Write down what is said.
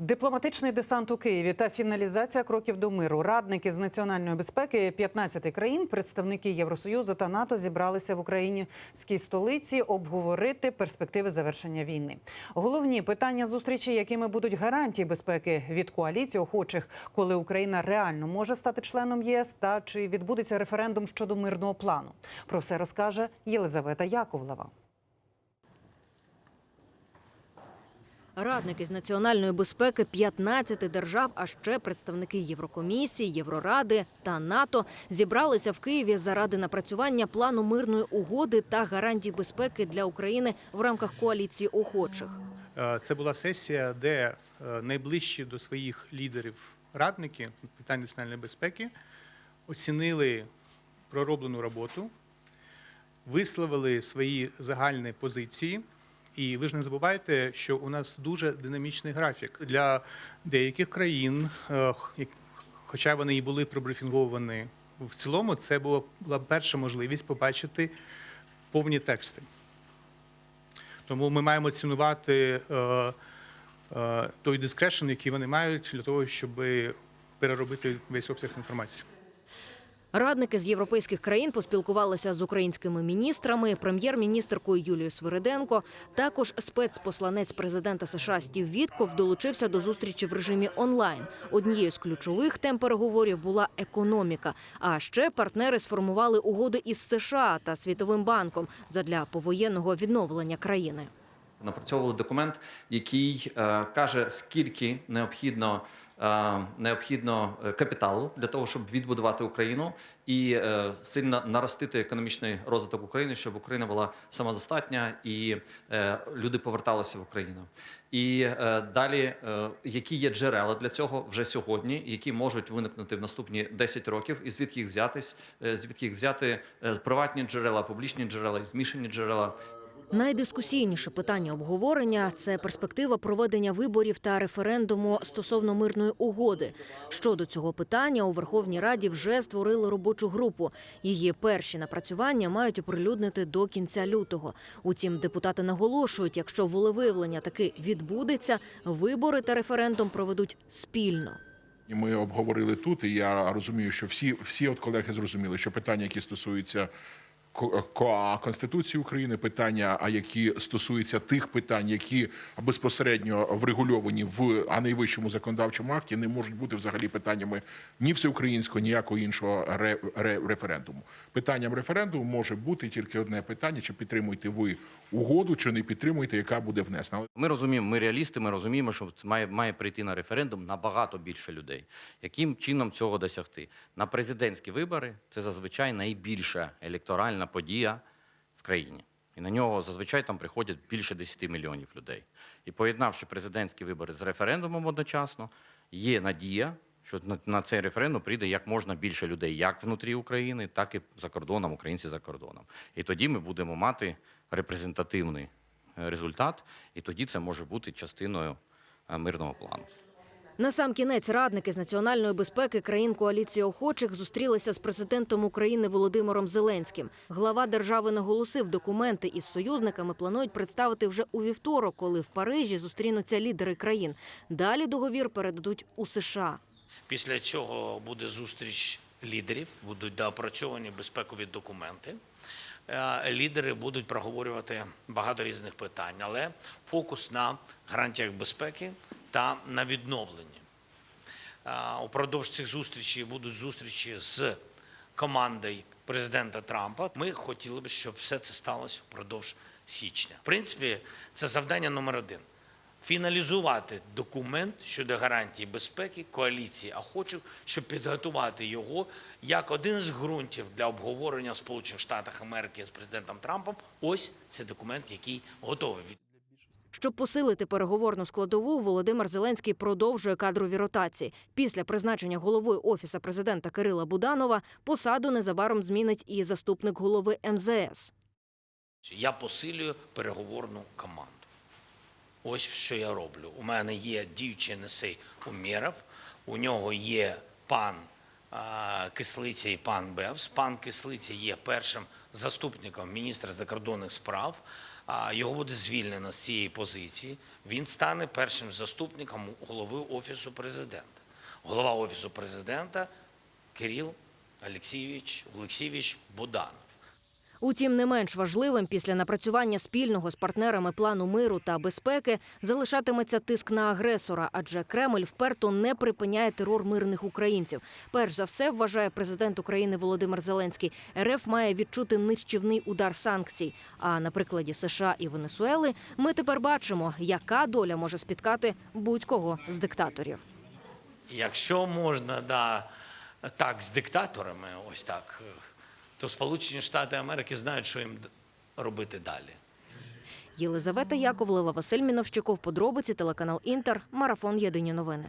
Дипломатичний десант у Києві та фіналізація кроків до миру. Радники з національної безпеки 15 країн, представники Євросоюзу та НАТО зібралися в українській столиці обговорити перспективи завершення війни. Головні питання зустрічі, якими будуть гарантії безпеки від коаліції охочих, коли Україна реально може стати членом ЄС, та чи відбудеться референдум щодо мирного плану. Про все розкаже Єлизавета Яковлева. Радники з національної безпеки 15 держав, а ще представники Єврокомісії, Євроради та НАТО зібралися в Києві заради напрацювання плану мирної угоди та гарантій безпеки для України в рамках коаліції охочих. Е, Це була сесія, де е, найближчі до своїх лідерів радники питань національної безпеки оцінили пророблену роботу, висловили свої загальні позиції. І ви ж не забувайте, що у нас дуже динамічний графік для деяких країн, е, хоча вони і були пробрифінговані в цілому, це була, перша можливість побачити повні тексти. Тому ми маємо цінувати е, е, той дискрешн, який вони мають для того, щоб переробити весь обсяг інформації. Радники з європейських країн поспілкувалися з українськими міністрами, прем'єр-міністркою Юлією Свириденко. Також спецпосланець президента США Стів Вітков долучився до зустрічі в режимі онлайн. Однією з ключових тем переговорів була економіка. А ще партнери сформували угоду із США та Світовим банком задля повоєнного відновлення країни. напрацьовували документ, який е, каже, скільки необхідно. Е, Необхідно е, капіталу для того, щоб відбудувати Україну і е, сильно наростити економічний розвиток України, щоб Україна була самодостатня і люди поверталися в Україну. І далі, які є джерела для цього вже сьогодні, які можуть виникнути в наступні 10 років, і звідки їх взятись, звідки їх взяти приватні джерела, публічні джерела і змішані джерела. Найдискусійніше питання обговорення це перспектива проведення виборів та референдуму стосовно мирної угоди. Щодо цього питання у Верховній Раді вже створили робочу групу. Її перші напрацювання мають оприлюднити до кінця лютого. Утім, депутати наголошують, якщо волевиявлення таки відбудеться, вибори та референдум проведуть спільно. Ми обговорили тут, і я розумію, що всі, всі от колеги зрозуміли, що питання, які стосуються Конституції України, питання, а які стосуються тих питань, які безпосередньо врегульовані в а найвищому законодавчому акті, не можуть бути взагалі питаннями ні всеукраїнського, ніякого іншого ре, ре- референдуму. Питанням референдуму може бути тільки одне питання: чи підтримуєте ви угоду, чи не підтримуєте, яка буде внесена. Ми розуміємо, ми реалісти, ми розуміємо, що має, має прийти на референдум набагато більше людей. Яким чином цього досягти? На президентські вибори це зазвичай найбільша електоральна подія в країні. І на нього зазвичай там приходять більше 10 мільйонів людей. І поєднавши президентські вибори з референдумом одночасно, є надія, що на, на цей референдум прийде як можна більше людей, як внутрі України, так і за кордоном, українці за кордоном. І тоді ми будемо мати репрезентативний е, результат, і тоді це може бути частиною е, мирного плану. На сам кінець радники з національної безпеки країн коаліції охочих зустрілися з президентом України Володимиром Зеленським. Глава держави наголосив, документи із союзниками планують представити вже у вівторок, коли в Парижі зустрінуться лідери країн. Далі договір передадуть у США. Після цього буде зустріч лідерів, будуть доопрацьовані безпекові документи. Е, Лідери будуть проговорювати багато різних питань, але фокус на гарантіях безпеки та на відновленні. Е, Упродовж цих зустрічей будуть зустрічі з командою президента Трампа. Ми хотіли б, щоб все це сталося впродовж січня. В принципі, це завдання номер один фіналізувати документ щодо гарантії безпеки коаліції охочих, щоб підготувати його як один з ґрунтів для обговорення в Сполучених Штатах Америки з президентом Трампом. Ось це документ, який готовий. Щоб посилити переговорну складову, Володимир Зеленський продовжує кадрові ротації. Після призначення головою офіса президента Кирила Буданова посаду незабаром змінить і заступник голови МЗС. Я посилюю переговорну команду. Ось що я роблю. У мене є Несей Умєров, у нього є пан Кислиця і пан Бевс. Пан Кислиця є першим заступником міністра закордонних справ. його буде звільнено з цієї позиції, він стане першим заступником голови Офісу президента. Голова Офісу президента Кирил Олексійович, Буданов. Утім, не менш важливим після напрацювання спільного з партнерами плану миру та безпеки залишатиметься тиск на агресора, адже Кремль вперто не припиняє терор мирних українців. Перш за все, вважає президент України Володимир Зеленський, РФ має відчути нищівний удар санкцій. А на прикладі США і Венесуели ми тепер бачимо, яка доля може спіткати будь-кого з диктаторів. Якщо можна да, так з диктаторами, ось так, то Сполучені Штати Америки знають, що їм робити далі. Єлизавета Яковлева, Василь Міновщиков, подробиці, телеканал Інтер, марафон Єдині новини.